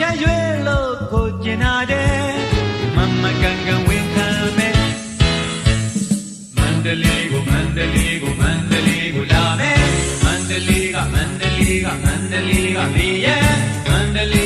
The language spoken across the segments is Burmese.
တရွေ့လို့ကိုကျင်နာတယ်မမကန်ကန်ဝင်ခံမယ်မန္တလေးကိုမန္တလေးကိုမန္တလေးကိုလာမယ်မန္တလေးကမန္တလေးကမန္တလေးကနေရဲ့မန္တလေး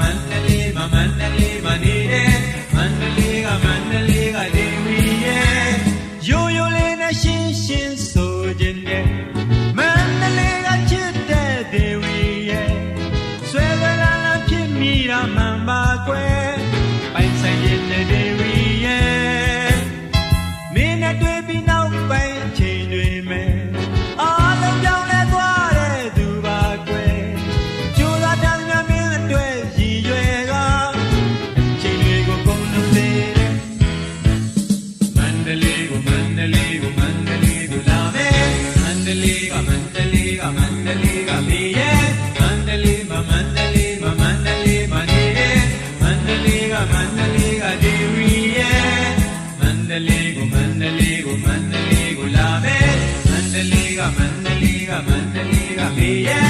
မန္တလေးမမန္တလေးမနေတယ်မန္တလေးကမန္တလေးကဒေဝီရဲ့ရိုးရိုးလေးနဲ့ရှင်းရှင်းဆိုခြင်းနဲ့မန္တလေးကချစ်တဲ့ဒေဝီရဲ့ဆွဲဆွဲလာလာဖြစ်မိတာမှန်ပါကွယ် ကမန္တလေးကမန္တလေးကမေးရဲ့မန္တလေးမမန္တလေးမမန္တလေးမနေရဲ့မန္တလေးကမန္တလေးကဒေဝီရဲ့မန္တလေးကိုမန္တလေးကိုမန္တလေးကိုလာမယ်မန္တလေးကမန္တလေးကမန္တလေးကမေးရဲ့